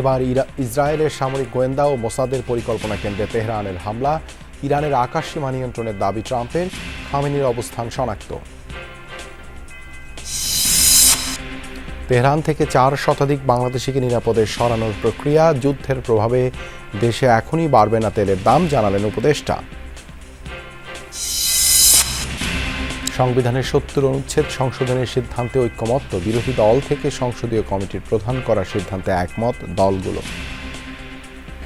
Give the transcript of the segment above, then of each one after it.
এবার ইসরায়েলের সামরিক গোয়েন্দা ও মোসাদের পরিকল্পনা কেন্দ্রে তেহরানের হামলা, ইরানের আকাশ সীমা নিয়ন্ত্রণের দাবি ট্রাম্পের, খামেনির অবস্থান শনাক্ত। তেহরান থেকে চার শতাধিক বাংলাদেশিকে নিরাপদে সরানোর প্রক্রিয়া যুদ্ধের প্রভাবে দেশে এখনই বাড়বে না তেলের দাম, জানালেন উপদেষ্টা। সংবিধানের সত্তর অনুচ্ছেদ সংশোধনের সিদ্ধান্তে ঐক্যমত্য। বিরোধী দল থেকে সংসদীয় কমিটির প্রধান করার সিদ্ধান্তে একমত দলগুলো।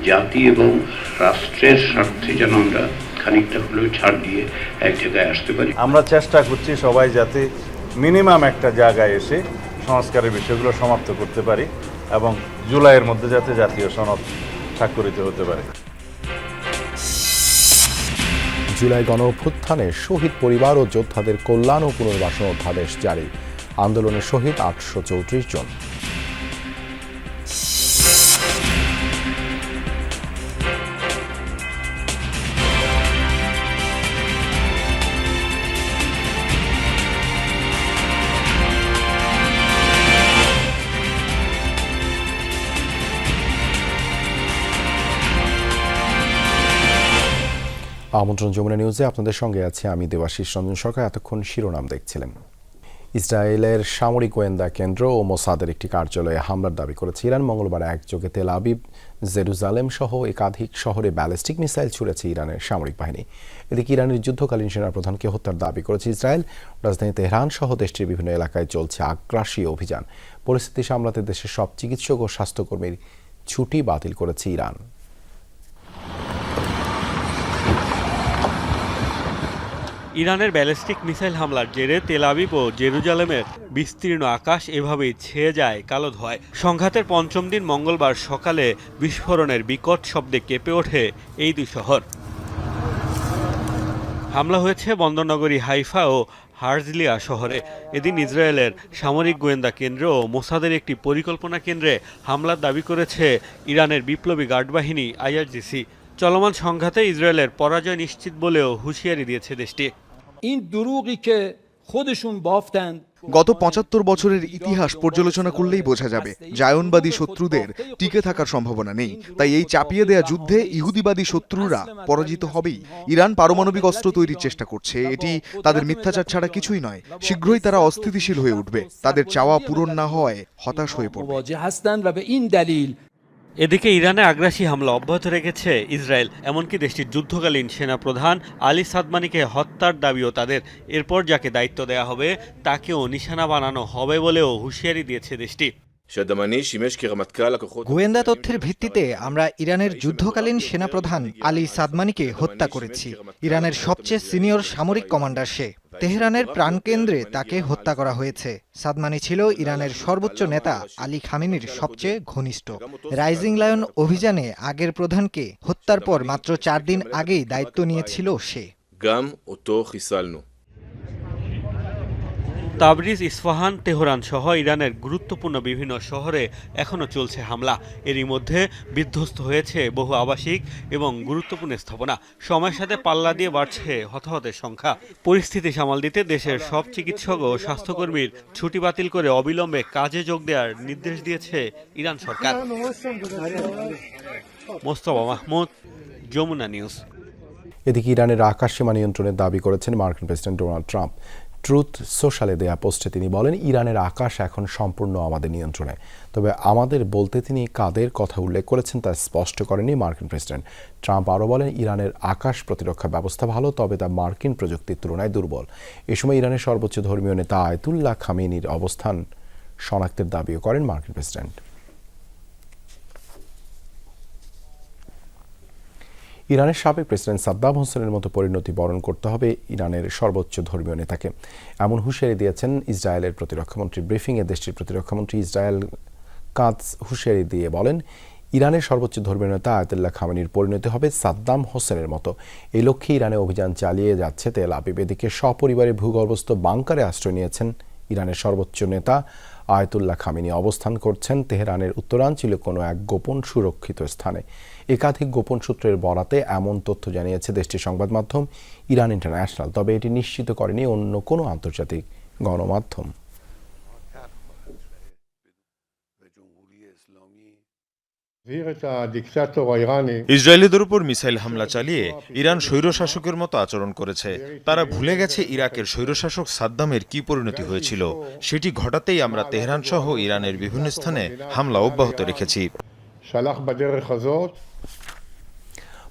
জাতি এবং রাষ্ট্রের স্বার্থে যেন আমরা খানিকটা হলেও ছাড় দিয়ে এক জায়গায় আসতে পারি। আমরা চেষ্টা করছি সবাই যাতে মিনিমাম একটা জায়গায় এসে সংস্কারের বিষয়গুলো সমাপ্ত করতে পারি এবং জুলাইয়ের মধ্যে যাতে জাতীয় সনদ স্বাক্ষরিত হতে পারে। জুলাই গণ অভ্যুত্থানে শহীদ পরিবার ও যোদ্ধাদের কল্যাণ ও পুনর্বাসন অধ্যাদেশ জারি। আন্দোলনে শহীদ আটশো চৌত্রিশ জন। আমন্ত্রণ যমুনা নিউজে আপনাদের সঙ্গে আছে আমি দেবাশিস রঞ্জন সরকার, এতক্ষণ শিরোনাম দেখছিলেন। ইসরায়েলের সামরিক গোয়েন্দা কেন্দ্র ও মোসাদের একটি কার্যালয়ে হামলার দাবি করেছে ইরান। মঙ্গলবার একযোগে তেল আবিব, জেরুজালেম সহ একাধিক শহরে ব্যালিস্টিক মিসাইল ছুড়েছে ইরানের সামরিক বাহিনী। এদিকে ইরানের যুদ্ধকালীন সেনাপ্রধানকে হত্যার দাবি করেছে ইসরায়েল। রাজধানী তেহরান সহ দেশটির বিভিন্ন এলাকায় চলছে আগ্রাসী অভিযান। পরিস্থিতি সামলাতে দেশের সব চিকিৎসক ও স্বাস্থ্যকর্মীর ছুটি বাতিল করেছে ইরান। ইরানের ব্যালিস্টিক মিসাইল হামলার জেরে তেল আবিব ও জেরুজালেমের বিস্তীর্ণ আকাশ এভাবেই ছেয়ে যায় কালো ধোঁয়ায়। সংঘাতের পঞ্চম দিন মঙ্গলবার সকালে বিস্ফোরণের বিকট শব্দে কেঁপে ওঠে এই দুই শহর। হামলা হয়েছে বন্দরনগরী হাইফা ও হার্জলিয়া শহরে। এদিন ইসরায়েলের সামরিক গোয়েন্দা কেন্দ্র ও মোসাদের একটি পরিকল্পনা কেন্দ্রে হামলার দাবি করেছে ইরানের বিপ্লবী গার্ড বাহিনী আইআরজিসি। চলমান সংঘাতে ইসরায়েলের পরাজয় নিশ্চিত বলেও হুঁশিয়ারি দিয়েছে দেশটি। این دروغی که خودشون بافتند গত পঁচাত্তর বছরের ইতিহাস পর্যালোচনা করলেই বোঝা যাবে জায়নবাদী শত্রুদের টিকে থাকার সম্ভাবনা নেই। তাই এই চাপিয়ে দেয়া যুদ্ধে ইহুদিবাদী শত্রুরা পরাজিত হবেই। ইরান পারমাণবিক অস্ত্র তৈরির চেষ্টা করছে। এটি তাদের মিথ্যাচার ছাড়া কিছুই নয়। শীঘ্রই তারা অস্থিতিশীল হয়ে উঠবে। তাদের চাওয়া পূরণ না হয় হতাশ হয়ে পড়বে। এদিকে ইরানে আগ্রাসী হামলা অব্যাহত রেখেছে ইসরায়েল, এমনকি দেশটির যুদ্ধকালীন সেনা প্রধান আলী সাদমানিকে হত্যার দাবিও তাদের। এরপর যাকে দায়িত্ব দেয়া হবে, তাকেও নিশানা বানানো হবে বলেও হুঁশিয়ারি দিয়েছে দেশটি। গোয়েন্দা তথ্যের ভিত্তিতে আমরা ইরানের যুদ্ধকালীন সেনাপ্রধান আলী সাদমানিকে হত্যা করেছি। ইরানের সবচেয়ে সিনিয়র সামরিক কমান্ডার সে। তেহরানের প্রাণকেন্দ্রে তাকে হত্যা করা হয়েছে। সাদমানি ছিল ইরানের সর্বোচ্চ নেতা আলী খামিনির সবচেয়ে ঘনিষ্ঠ। রাইজিং লায়ন অভিযানে আগের প্রধানকে হত্যার পর মাত্র চার দিন আগেই দায়িত্ব নিয়েছিল সে। গাম ও তো খিসালনু। তাবরিজ, ইস্ফাহান, তেহরান সহ ইরানের গুরুত্বপূর্ণ বিভিন্ন শহরে এখনও চলছে হামলা। এরই মধ্যে বিধ্বস্ত হয়েছে বহু আবাসিক এবং গুরুত্বপূর্ণ স্থাপনা। সময়ের সাথে পাল্লা দিয়ে বাড়ছে হতাহতের সংখ্যা। পরিস্থিতি সামাল দিতে দেশের সব চিকিৎসক ও স্বাস্থ্যকর্মীর ছুটি বাতিল করে অবিলম্বে কাজে যোগ দেওয়ার নির্দেশ দিয়েছে ইরান সরকার। মোস্তফা মাহমুদ, যমুনা নিউজ। এদিকে ইরানের আকাশ সীমা নিয়ন্ত্রণের দাবি করেছেন মার্কিন প্রেসিডেন্ট ডোনাল্ড ট্রাম্প। ট্রুথ সোশ্যালে দেয়া পোস্টে তিনি বলেন, ইরানের আকাশ এখন সম্পূর্ণ আমাদের নিয়ন্ত্রণে। তবে আমাদের বলতে তিনি কাদের কথা উল্লেখ করেছেন তা স্পষ্ট করেনি মার্কিন প্রেসিডেন্ট। ট্রাম্প আরও বলেন, ইরানের আকাশ প্রতিরক্ষা ব্যবস্থা ভালো, তবে তা মার্কিন প্রযুক্তির তুলনায় দুর্বল। এ সময় ইরানের সর্বোচ্চ ধর্মীয় নেতা আয়তুল্লাহ খামেনির অবস্থান শনাক্তের দাবিও করেন মার্কিন প্রেসিডেন্ট। ইরানের সাবেক প্রেসিডেন্ট সাদ্দাম হোসেনের মতো পরিণতি বরণ করতে হবে ইরানের সর্বোচ্চ ধর্মীয় নেতাকে। এমন হুঁশিয়ারি দিয়েছেন ইসরায়েলের প্রতিরক্ষামন্ত্রী। ব্রিফিংয়ে দেশটির প্রতিরক্ষামন্ত্রী ইসরায়েল কাঁচ হুঁশিয়ারি দিয়ে বলেন, ইরানের সর্বোচ্চ ধর্মীয় নেতা আয়তুল্লাহ খামেনির পরিণতি হবে সাদ্দাম হোসেনের মতো। এই লক্ষ্যে ইরানে অভিযান চালিয়ে যাচ্ছে তেল আবিব। এদিকে সপরিবারে ভূগর্ভস্থ বাংকারে আশ্রয় নিয়েছেন ইরানের সর্বোচ্চ নেতা আয়তুল্লাহ খামিনি অবস্থান করছেন তেহরানের উত্তরাঞ্চলে কোনো এক গোপন সুরক্ষিত স্থানে। একাধিক গোপন সূত্রের বরাতে এমন তথ্য জানিয়েছে দেশটির সংবাদ মাধ্যম ইরান ইন্টারন্যাশনাল, তবে এটি নিশ্চিত করেনি অন্য কোনো আন্তর্জাতিক গণমাধ্যম। ইসরায়েলিদের উপর মিসাইল হামলা চালিয়ে ইরান স্বৈরশাসকের মতো আচরণ করেছে। তারা ভুলে গেছে ইরাকের স্বৈরশাসক সাদ্দামের কি পরিণতি হয়েছিল। সেটি ঘটাতেই আমরা তেহরান সহ ইরানের বিভিন্ন স্থানে হামলা অব্যাহত রেখেছি।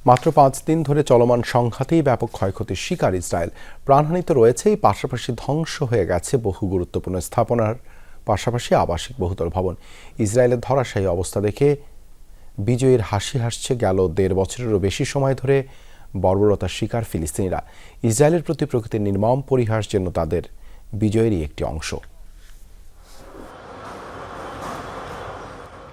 মাত্র পাঁচ দিন ধরে চলমান সংঘাতেই ব্যাপক ক্ষয়ক্ষতির শিকার ইসরায়েল। প্রাণহানি তো রয়েছেই পাশাপাশি ধ্বংস হয়ে গেছে বহু গুরুত্বপূর্ণ স্থাপনার পাশাপাশি আবাসিক বহুতল ভবন। ইসরায়েলের ধরাশায়ী অবস্থা দেখে বিজয়ের হাসি হাসছে গেল দেড় বছরেরও বেশি সময় ধরে বর্বরতার শিকার ফিলিস্তিনিরা। ইসরায়েলের প্রতি প্রকৃতির নির্মম পরিহাস যেন তাদের বিজয়েরই একটি অংশ।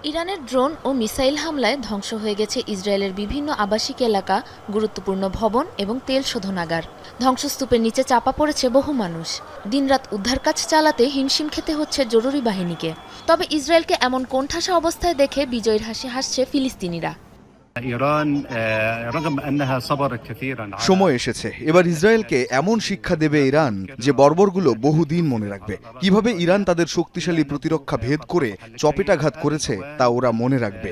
ইরানের ড্রোন ও মিসাইল হামলায় ধ্বংস হয়ে গেছে ইসরায়েলের বিভিন্ন আবাসিক এলাকা, গুরুত্বপূর্ণ ভবন এবং তেল শোধনাগার। ধ্বংসস্তূপের নিচে চাপা পড়েছে বহু মানুষ। দিনরাত উদ্ধার কাজ চালাতে হিমশিম খেতে হচ্ছে জরুরি বাহিনীকে। তবে ইসরায়েলকে এমন কোণঠাসা অবস্থায় দেখে বিজয়ের হাসি হাসছে ফিলিস্তিনিরা। সময় এসেছে। এবার ইসরায়েলকে এমন শিক্ষা দেবে ইরান যে বর্বরগুলো বহুদিন মনে রাখবে। কীভাবে ইরান তাদের শক্তিশালী প্রতিরক্ষা ভেদ করে চপেটাঘাত করেছে তা ওরা মনে রাখবে।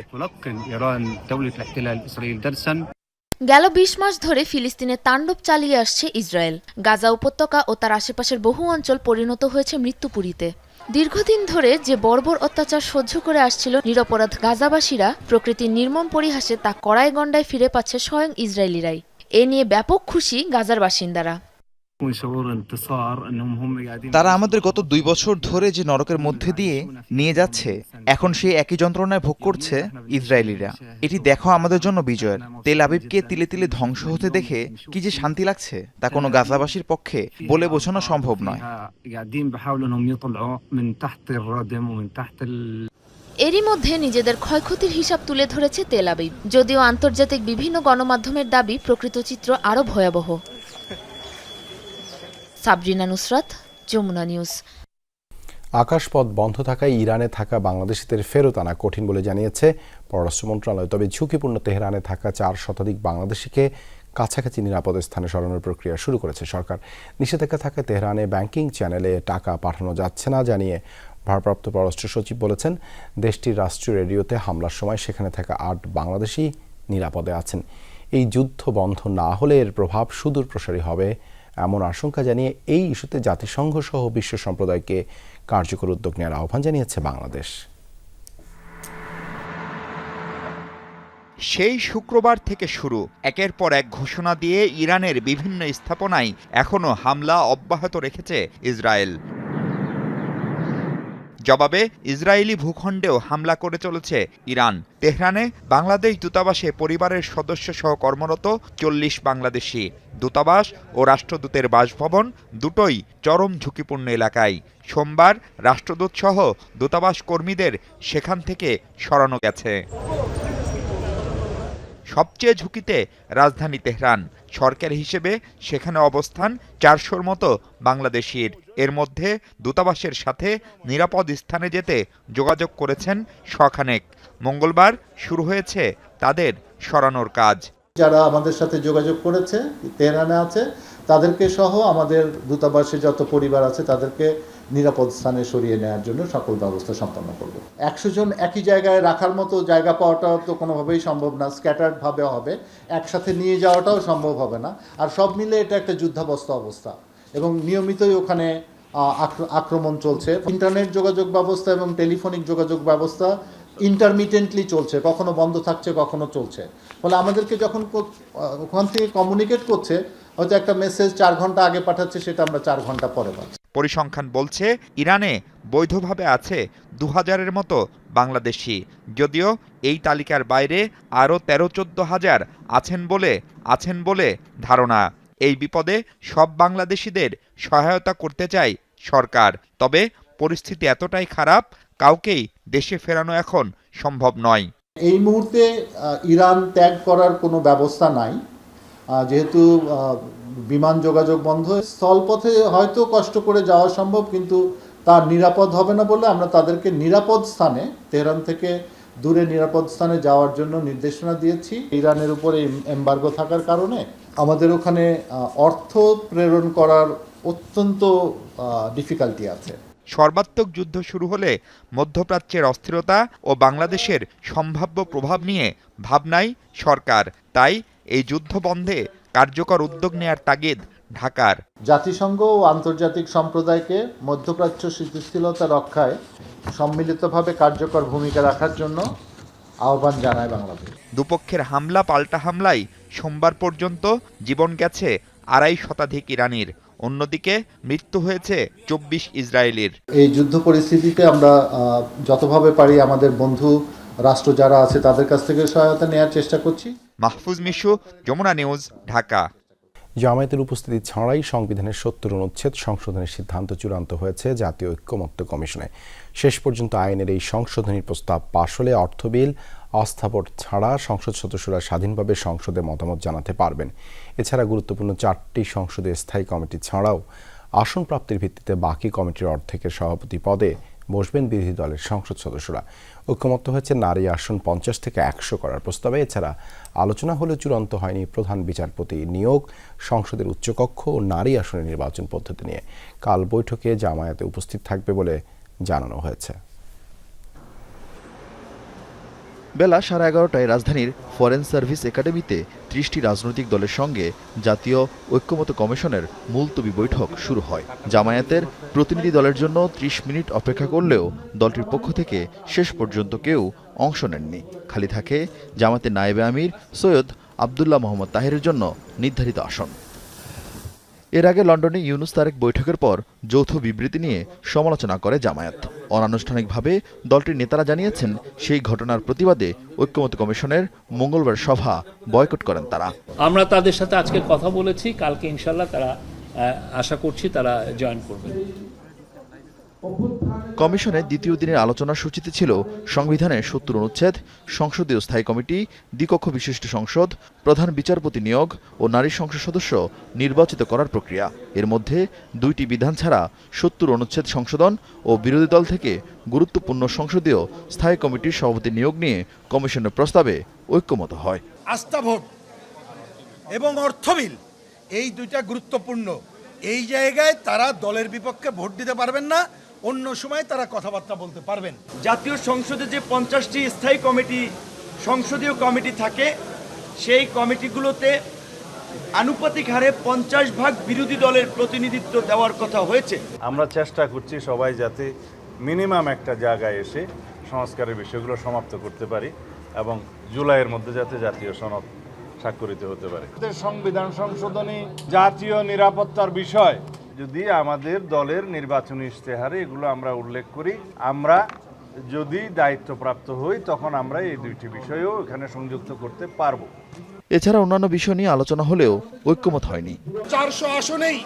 গেল বিশ মাস ধরে ফিলিস্তিনে তাণ্ডব চালিয়ে আসছে ইসরায়েল। গাজা উপত্যকা ও তার আশেপাশের বহু অঞ্চল পরিণত হয়েছে মৃত্যুপুরীতে। দীর্ঘদিন ধরে যে বর্বর অত্যাচার সহ্য করে আসছিল নিরপরাধ গাজাবাসীরা প্রকৃতির নির্মম পরিহাসে তা কড়ায় গণ্ডায় ফিরে পাচ্ছে স্বয়ং ইসরায়েলিরাই। এ নিয়ে ব্যাপক খুশি গাজার বাসিন্দারা। তারা আমাদের গত দুই বছর ধরে যে নরকের মধ্যে দিয়ে নিয়ে যাচ্ছে এখন সেই একই যন্ত্রণায় ভোগ করছে ইসরায়েলিরা। এটি দেখো আমাদের জন্য বিজয়ের। তেল আবিবকে তিলে তিলে ধ্বংস হতে দেখে কি যে শান্তি লাগছে তা কোনো গাজাবাসীর পক্ষে বলে বোঝানো সম্ভব নয়। এরই মধ্যে নিজেদের ক্ষয়ক্ষতির হিসাব তুলে ধরেছে তেল আবিব। যদিও আন্তর্জাতিক বিভিন্ন গণমাধ্যমের দাবি প্রকৃত চিত্র আরও ভয়াবহ। সাবরিনা নুসরাত, যমুনা নিউজ। আকাশপথ বন্ধ থাকায় ইরানে থাকা বাংলাদেশিদের ফেরত আনা কঠিন বলে জানিয়েছে পররাষ্ট্র মন্ত্রণালয়। তবে ঝুঁকিপূর্ণ তেহরানে থাকা চার শতাধিক বাংলাদেশিকে কাছাকাছি নিরাপদ স্থানে সরানোর প্রক্রিয়া শুরু করেছে সরকার। নিষেধাজ্ঞা থাকায় তেহরানে ব্যাংকিং চ্যানেলে টাকা পাঠানো যাচ্ছে না জানিয়ে ভারপ্রাপ্ত পররাষ্ট্র সচিব বলেছেন, দেশটির রাষ্ট্রীয় রেডিওতে হামলার সময় সেখানে থাকা আট বাংলাদেশি নিরাপদে আছেন। এই যুদ্ধ বন্ধ না হলে এর প্রভাব সুদূর প্রসারী হবে এমন আশঙ্কা জানিয়ে এই ইস্যুতে জাতিসংঘ সহ বিশ্ব সম্প্রদায়কে কার্যকর উদ্যোগ নেওয়ার আহ্বান জানিয়েছে বাংলাদেশ। সেই শুক্রবার থেকে শুরু একের পর এক ঘোষণা দিয়ে ইরানের বিভিন্ন স্থাপনায় এখনও হামলা অব্যাহত রেখেছে ইসরায়েল। জবাবে ইসরায়েলি ভূখণ্ডেও হামলা করে চলেছে ইরান। তেহরানে বাংলাদেশ দূতাবাসে পরিবারের সদস্য সহ কর্মরত চল্লিশ বাংলাদেশি। দূতাবাস ও রাষ্ট্রদূতের বাসভবন দুটোই চরম ঝুঁকিপূর্ণ এলাকায়। সোমবার রাষ্ট্রদূত সহ দূতাবাস কর্মীদের সেখান থেকে সরানো গেছে। সবচেয়ে ঝুঁকিতে রাজধানী তেহরান। সরকার হিসেবে সেখানে অবস্থান চারশোর মতো বাংলাদেশির। এর মধ্যে দূতাবাসের সাথে নিরাপদ স্থানে যেতে যোগাযোগ করেছেন শখানেক। মঙ্গলবার শুরু হয়েছে তাদের সরানোর কাজ। যারা আমাদের সাথে যোগাযোগ করেছে, তেহরানে আছে, তাদেরকে সহ আমাদের দূতাবাসে যত পরিবার আছে, তাদেরকে নিরাপদ স্থানে সরিয়ে নেওয়ার জন্য সকল ব্যবস্থা সম্পন্ন করব। একশো জন একই জায়গায় রাখার মতো জায়গা পাওয়াটা তো কোনোভাবেই সম্ভব না স্ক্যাটার্ড ভাবে হবে। একসাথে নিয়ে যাওয়াটাও সম্ভব হবে না। আর সব মিলে এটা একটা যুদ্ধাবস্থা অবস্থা। এবং নিয়মিতই ওখানে আক্রমণ চলছে। ইন্টারনেট যোগাযোগ ব্যবস্থা এবং টেলিফোনিক যোগাযোগ ব্যবস্থা ইন্টারমিটেন্টলি চলছে, কখনো বন্ধ থাকছে, কখনো চলছে। ফলে আমাদেরকে যখন ওখান থেকে কমিউনিকেট করছে, হয়তো একটা মেসেজ চার ঘণ্টা আগে পাঠাচ্ছে, সেটা আমরা চার ঘণ্টা পরে পাচ্ছি। পরিসংখ্যান বলছে, ইরানে বৈধভাবে আছে দু হাজারের মতো বাংলাদেশি। যদিও এই তালিকার বাইরে আরও তেরো চোদ্দ হাজার আছেন বলে আছেন বলে ধারণা। এই বিপদে সব বাংলাদেশিদের সহায়তা করতে চায় সরকার। তবে পরিস্থিতি এতটাই খারাপ, কাউকেই দেশে ফেরানো এখন সম্ভব নয়। এই মুহূর্তে ইরান ত্যাগ করার কোনো ব্যবস্থা নাই। যেহেতু বিমান যোগাযোগ বন্ধ। স্থলপথে হয়তো কষ্ট করে যাওয়া সম্ভব, কিন্তু তার নিরাপদ হবে না বলে আমরা তাদেরকে নিরাপদ স্থানে, তেহরান থেকে দূরে নিরাপদ স্থানে যাওয়ার জন্য নির্দেশনা দিয়েছি। ইরানের উপরে এম্বার্গো থাকার কারণে আমাদের ওখানে অর্থ প্রেরণ করার অত্যন্ত ডিফিকাল্টি আছে। সর্বাত্মক যুদ্ধ শুরু হলে মধ্যপ্রাচ্যের অস্থিরতা ও বাংলাদেশের সম্ভাব্য প্রভাব নিয়ে ভাবনাই সরকার। তাই এই যুদ্ধ বন্ধে কার্যকর উদ্যোগ নেয়ার তাগিদ ঢাকার। জাতিসংঘ ও আন্তর্জাতিক সম্প্রদায়কে মধ্যপ্রাচ্য স্থিতিশীলতা রক্ষায় সম্মিলিতভাবে কার্যকর ভূমিকা রাখার জন্য আহ্বান জানায় বাংলাদেশ। দুপক্ষের হামলা পাল্টা হামলায় সোমবার পর্যন্ত জীবন গেছে আড়াই শতাধিক ইরানির। অন্যদিকে মৃত্যু হয়েছে চব্বিশ ইসরায়েলির। এই যুদ্ধ পরিস্থিতিতে আমরা যতভাবে পারি আমাদের বন্ধু রাষ্ট্র যারা আছে তাদের কাছ থেকে সহায়তা নেওয়ার চেষ্টা করছি। মাহফুজ মিশু, যমুনা নিউজ, ঢাকা। জামায়াতের উপস্থিতি ছাড়াই সংবিধানের সত্তর অনুচ্ছেদ সংশোধনের সিদ্ধান্ত চূড়ান্ত হয়েছে জাতীয় ঐক্যমত্য কমিশনে। শেষ পর্যন্ত আইনের এই সংশোধনী প্রস্তাব পাশ হলে অর্থ বিল অস্থাপট ছাড়া সংসদ সদস্যরা স্বাধীনভাবে সংসদে মতামত জানাতে পারবেন। এছাড়া গুরুত্বপূর্ণ চারটি সংসদে স্থায়ী কমিটি ছাড়াও আসন প্রাপ্তির ভিত্তিতে বাকি কমিটির অর্ধেকের সভাপতি পদে বসবেন বিরোধী দলের সংসদ সদস্যরা। ঐক্যমত্য হয়েছে নারী আসন পঞ্চাশ থেকে একশো করার প্রস্তাবে। এছাড়া আলোচনা হলে চূড়ান্ত হয়নি প্রধান বিচারপতি নিয়োগ, সংসদের উচ্চকক্ষ ও নারী আসনের নির্বাচন পদ্ধতি নিয়ে। কাল বৈঠকে জামায়াতে উপস্থিত থাকবে বলে জানানো হয়েছে। বেলা সাড়ে এগারোটায় রাজধানীর ফরেন সার্ভিস একাডেমিতে ত্রিশটি রাজনৈতিক দলের সঙ্গে জাতীয় ঐক্যমত কমিশনের মুলতবি বৈঠক শুরু হয়। জামায়াতের প্রতিনিধি দলের জন্য ত্রিশ মিনিট অপেক্ষা করলেও দলটির পক্ষ থেকে শেষ পর্যন্ত কেউ অংশ নেননি। খালি থাকে জামাতের নায়েবে আমির সৈয়দ আবদুল্লাহ মোহাম্মদ তাহিরের জন্য নির্ধারিত আসন। এর আগে লন্ডনে ইউনুস তারেক বৈঠকের পর যৌথ বিবৃতি নিয়ে সমালোচনা করে জামায়াত। অনানুষ্ঠানিকভাবে দলটির নেতারা জানিয়েছেন সেই ঘটনার প্রতিবাদে ঐক্যমত কমিশনের মঙ্গলবার সভা বয়কট করেন তারা। আমরা তাদের সাথে আজকে কথা বলেছি কালকে ইনশাল্লাহ তারা আশা করছি তারা জয়েন করবে কমিশনের দ্বিতীয় দিনের আলোচনার সূচিতে ছিল সংবিধানের সত্তর অনুচ্ছেদ, সংসদীয় স্থায়ী কমিটি, দ্বিকক্ষ বিশিষ্ট সংসদ, প্রধান বিচারপতি নিয়োগ ও নারী সংসদ সদস্য নির্বাচিত করার প্রক্রিয়া। এর মধ্যে দুইটি বিধান ছাড়া সত্তর অনুচ্ছেদ সংশোধন ও বিরোধী দল থেকে গুরুত্বপূর্ণ সংসদীয় স্থায়ী কমিটির সভাপতি নিয়োগ নিয়ে কমিশনের প্রস্তাবে ঐক্যমত হয়। আস্থা ভোট এবং অর্থবিল এই দুইটা গুরুত্বপূর্ণ। এই জায়গায় তারা দলের বিপক্ষে ভোট দিতে পারবেন না অন্য সময় তারা কথাবার্তা বলতে পারবেন। জাতীয় সংসদে যে পঞ্চাশটি স্থায়ী কমিটি সংসদীয় কমিটি থাকে সেই কমিটিগুলোতে আনুপাতিক হারে পঞ্চাশ ভাগ বিরোধী দলের প্রতিনিধিত্ব দেওয়ার কথা হয়েছে। আমরা চেষ্টা করছি সবাই যাতে মিনিমাম একটা জায়গায় এসে সংস্কারের বিষয়গুলো সমাপ্ত করতে পারি এবং জুলাইয়ের মধ্যে যাতে জাতীয় সনদ স্বাক্ষরিত হতে পারে। সংবিধান সংশোধনী জাতীয় নিরাপত্তার বিষয় যদি আমাদের দলের নির্বাচনী ইশতেহারে এগুলো আমরা উল্লেখ করি আমরা যদি দায়িত্বপ্রাপ্ত হই তখন আমরা এই দুইটি বিষয়েও এখানে সংযুক্ত করতে পারব। এছাড়া অন্যান্য বিষয় নিয়ে আলোচনা হলেও ঐক্যমত হয়নি। চারশো আসনেই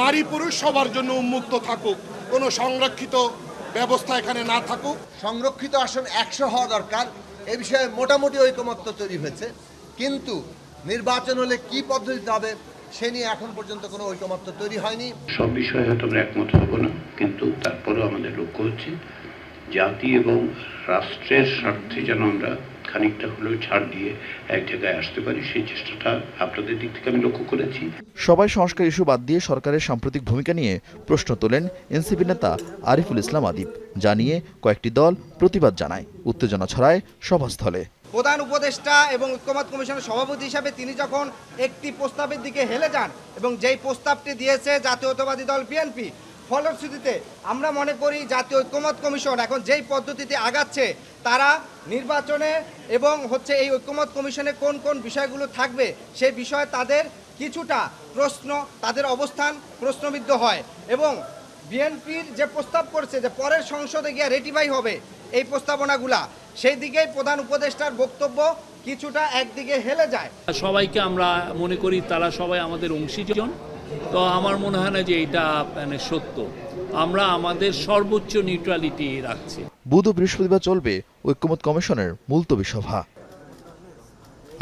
নারী পুরুষ সবার জন্য উন্মুক্ত থাকুক। কোনো সংরক্ষিত ব্যবস্থা এখানে না থাকুক। সংরক্ষিত আসন একশো হওয়া দরকার। এ বিষয়ে মোটামুটি ঐকমত্য তৈরি হয়েছে। কিন্তু নির্বাচন হলে কি পদ্ধতিতে হবে সে নিয়ে এখন পর্যন্ত কোনো ঐকমত্য তৈরি হয়নি। সব বিষয়ে হয়তো আমরা একমত হব না কিন্তু তারপরেও আমাদের লক্ষ্য হচ্ছে জাতি এবং রাষ্ট্রের স্বার্থে যেন আমরা খানিকটা হলেও ছাড় দিয়ে এক জায়গায় আসতে পারি সেই চেষ্টাটা আপনাদের দিক থেকে আমি লক্ষ্য করেছি। সবাই সংস্কার ইস্যু বাদ দিয়ে সরকারের সাম্প্রতিক ভূমিকা নিয়ে প্রশ্ন তোলেন এনসিপি নেতা আরিফুল ইসলাম আদিব জানিয়ে কয়েকটি দল প্রতিবাদ জানায়। উত্তেজনা ছড়ায় সভাস্থলে। প্রধান উপদেষ্টা এবং ঐক্যমত কমিশনের সভাপতি হিসাবে তিনি যখন একটি প্রস্তাবের দিকে হেলে যান এবং যেই প্রস্তাবটি দিয়েছে জাতীয়তাবাদী দল বিএনপি, ফলশ্রুতিতে আমরা মনে করি জাতীয় ঐক্যমত কমিশন এখন যেই পদ্ধতিতে আগাচ্ছে তারা নির্বাচনে এবং হচ্ছে এই ঐক্যমত কমিশনে কোন কোন বিষয়গুলো থাকবে সেই বিষয়ে তাদের কিছুটা প্রশ্ন, তাদের অবস্থান প্রশ্নবিদ্ধ হয় এবং বিএনপির যে প্রস্তাব করছে যে পরের সংসদে গিয়ে রেটিফাই হবে এই প্রস্তাবনাগুলা সেই দিকেই প্রধান উপদেষ্টার বক্তব্য কিছুটা একদিকে হেলে যায়। সবাইকে আমরা মনে করি তারা সবাই আমাদের অংশীজন। তো আমার মনে হয় না যে এটা মানে সত্য। আমরা আমাদের সর্বোচ্চ নিউট্রালিটি রাখছি। বুধ ও বৃহস্পতিবার চলবে ঐক্যমত কমিশনের মুলতবি সভা।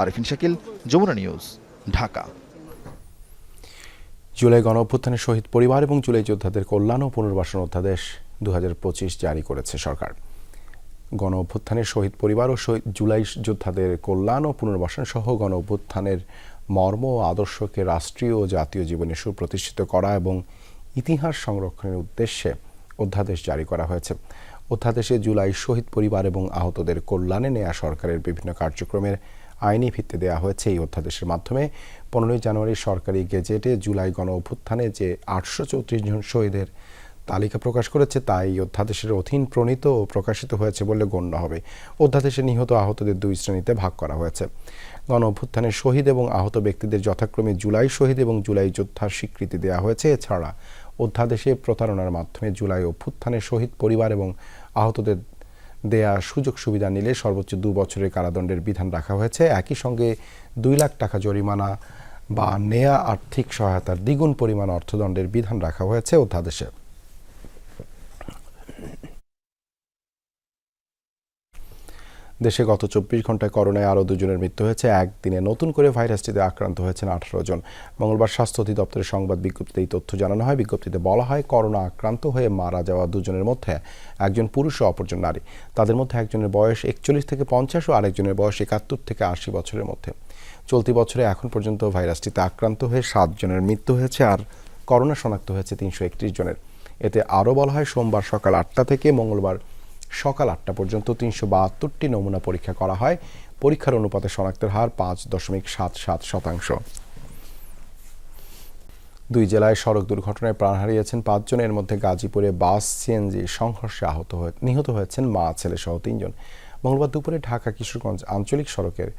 আরিফিন শাকিল যমুনা নিউজ ঢাকা। জুলাই গণ অভ্যুত্থানের শহীদ পরিবার এবং জুলাই যোদ্ধাদের কল্যাণ ও পুনর্বাসন অধ্যাদেশ দু হাজার পঁচিশ জারি করেছে সরকার। গণ অভ্যুত্থানের শহীদ পরিবার ও শহীদ জুলাই যোদ্ধাদের কল্যাণ ও পুনর্বাসন সহ গণ অভ্যুত্থানের মর্ম ও আদর্শকে রাষ্ট্রীয় ও জাতীয় জীবনে সুপ্রতিষ্ঠিত করা এবং ইতিহাস সংরক্ষণের উদ্দেশ্যে অধ্যাদেশ জারি করা হয়েছে। অধ্যাদেশে জুলাই শহীদ পরিবার এবং আহতদের কল্যাণে নেয়া সরকারের বিভিন্ন কার্যক্রমের আইনি ভিত্তি দেওয়া হয়েছে। এই অধ্যাদেশের মাধ্যমে পনেরোই জানুয়ারি সরকারি গেজেটে জুলাই গণ অভ্যুত্থানে যে আটশো চৌত্রিশ জন শহীদের তালিকা প্রকাশ করেছে তা এই অধ্যাদেশের অধীন প্রণীত ও প্রকাশিত হয়েছে বলে গণ্য হবে। অধ্যাদেশে নিহত আহতদের দুই শ্রেণীতে ভাগ করা হয়েছে। গণ অভ্যুত্থানের শহীদ এবং আহত ব্যক্তিদের যথাক্রমে জুলাই শহীদ এবং জুলাই যোদ্ধার স্বীকৃতি দেওয়া হয়েছে। এছাড়া অধ্যাদেশে প্রতারণার মাধ্যমে জুলাই অভ্যুত্থানের শহীদ পরিবার এবং আহতদের দেয়া সুযোগ সুবিধা নিলে সর্বোচ্চ দু বছরের কারাদণ্ডের বিধান রাখা হয়েছে। একই সঙ্গে দুই লাখ টাকা জরিমানা বা নেয়া আর্থিক সহায়তার দ্বিগুণ পরিমাণ অর্থদণ্ডের বিধান রাখা হয়েছে অধ্যাদেশে। দেশে গত চব্বিশ ঘন্টায় করোনায় আরও দুজনের মৃত্যু হয়েছে। একদিনে নতুন করে ভাইরাসটিতে আক্রান্ত হয়েছেন আঠারো জন। মঙ্গলবার স্বাস্থ্য অধিদপ্তরের সংবাদ বিজ্ঞপ্তিতে এই তথ্য জানানো হয়। বিজ্ঞপ্তিতে বলা হয়, করোনা আক্রান্ত হয়ে মারা যাওয়া দুজনের মধ্যে একজন পুরুষ ও অপরজন নারী। তাদের মধ্যে একজনের বয়স একচল্লিশ থেকে পঞ্চাশ ও আরেকজনের বয়স একাত্তর থেকে আশি বছরের মধ্যে। চলতি বছরে এখন পর্যন্ত ভাইরাসটিতে আক্রান্ত হয়ে সাতজনের মৃত্যু হয়েছে আর করোনা শনাক্ত হয়েছে তিনশো একত্রিশ জনের। এতে আরও বলা হয়, সোমবার সকাল আটটা থেকে মঙ্গলবার সকাল আটটা পর্যন্ত তিনশো বাহাত্তরটি নমুনা পরীক্ষা করা হয়। পরীক্ষার অনুপাতে শনাক্তের হার পাঁচ দশমিক সাত সাত শতাংশ। দুই জেলায় সড়ক দুর্ঘটনায় প্রাণ হারিয়েছেন পাঁচজন। এর মধ্যে গাজীপুরে বাস, সিএনজি সংঘর্ষে আহত হয়ে, নিহত হয়েছেন মা ছেলে সহ তিনজন। মঙ্গলবার দুপুরে ঢাকা কিশোরগঞ্জ আঞ্চলিক সড়কের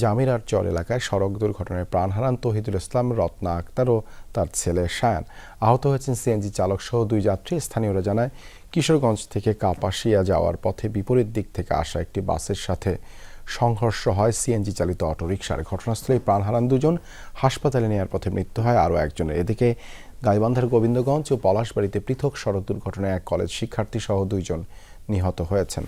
জামিরার চর এলাকায় সড়ক দুর্ঘটনায় প্রাণ হারান তহিদুল ইসলাম, রত্না আক্তার ও তার ছেলে শায়ান আহত হয়েছেন সিএনজি চালক সহ দুই যাত্রী। স্থানীয়রা জানায় কিশোরগঞ্জ থেকে কাপাসিয়া যাওয়ার পথে বিপরীত দিক থেকে আসা একটি বাসের সাথে সংঘর্ষ হয় সিএনজি চালিত অটোরিকশার। ঘটনাস্থলে প্রাণ হারান দুজন। হাসপাতালে নেওয়ার পথে মৃত্যু হয় আরও একজনের এদিকে গাইবান্ধার গোবিন্দগঞ্জ ও পলাশবাড়িতে পৃথক সড়ক দুর্ঘটনায় এক কলেজ শিক্ষার্থী সহ দুইজন নিহত হয়েছেন।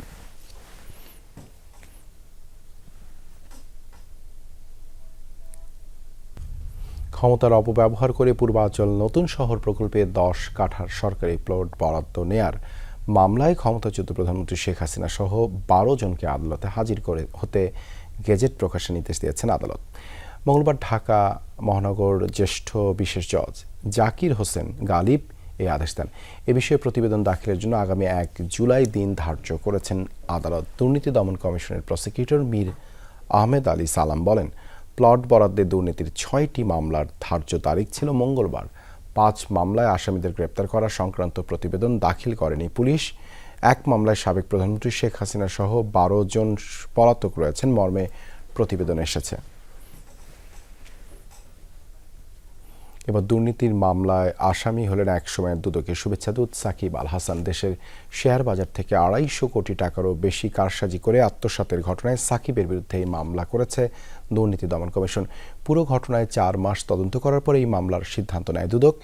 ক্ষমতার অপব্যবহার করে পূর্বাঞ্চল নতুন শহর প্রকল্পে দশ কাঠার সরকারি প্লট বরাদ্দ নেয়ার মামলায় ক্ষমতাচ্যুত প্রধানমন্ত্রী শেখ হাসিনা সহ বারো জনকে আদালতে হাজির করে হতে গেজেট প্রকাশের নির্দেশ দিয়েছেন আদালত। মঙ্গলবার ঢাকা মহানগর জ্যেষ্ঠ বিশেষ জজ জাকির হোসেন গালিব এই আদেশ দেন। এ বিষয়ে প্রতিবেদন দাখিলের জন্য আগামী এক জুলাই দিন ধার্য করেছেন আদালত। দুর্নীতি দমন কমিশনের প্রসিকিউটর মীর আহমেদ আলী সালাম বলেন প্লট বরাদ্দে দুর্নীতির ছয়টি মামলার ধার্য তারিখ ছিল মঙ্গলবার। পাঁচ মামলায় আসামিদের গ্রেপ্তার করা সংক্রান্ত প্রতিবেদন দাখিল করেনি পুলিশ। এক মামলায় সাবেক প্রধানমন্ত্রী শেখ হাসিনা সহ বারো জন পলাতক রয়েছেন। মর্মে প্রতিবেদন এসেছে। এবার দুর্নীতির মামলায় আসামি হলেন এক সময়ের দুদকের শুভেচ্ছাদূত সাকিব আল হাসান দেশের শেয়ার বাজার থেকে আড়াইশো কোটি টাকারও বেশি কারসাজি করে আত্মসাতের ঘটনায় সাকিবের বিরুদ্ধে এই মামলা করেছে দুর্নীতি দমন কমিশন। পুরো ঘটনায় চার মাস তদন্ত করার পরে এই মামলার সিদ্ধান্ত নেয় দুদক।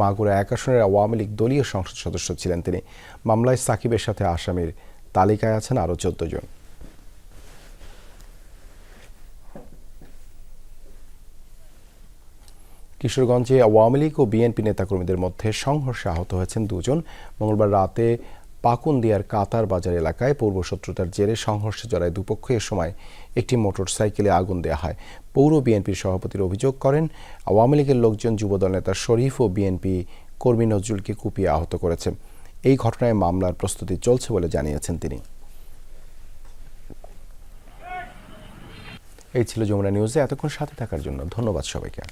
মাগুরা এক আসনের আওয়ামী লীগ দলীয় সংসদ সদস্য ছিলেন তিনি। মামলায় সাকিবের সাথে আসামির তালিকায় আছেন আরও চোদ্দ জন। কিশোরগঞ্জে আওয়ামী লীগ ও বিএনপি নেতাকর্মীদের মধ্যে সংঘর্ষে আহত হয়েছেন দুজন। মঙ্গলবার রাতে পাকুন্দিয়ার কাতার বাজার এলাকায় পূর্বশত্রুতার জেরে সংঘর্ষে জড়ায় দুপক্ষ এ সময় একটি মোটরসাইকেলে আগুন দেওয়া হয়। পৌর বিএনপির সভাপতির অভিযোগ করেন, আওয়ামী লীগের লোকজন যুবদল নেতা শরীফ ও বিএনপি কর্মী নজরুলকে কুপিয়ে আহত করেছে। এই ঘটনায় মামলার প্রস্তুতি চলছে বলে জানিয়েছেন তিনি। এই ছিল যমুনা নিউজে। এতক্ষণ সাথে থাকার জন্য ধন্যবাদ সবাইকে।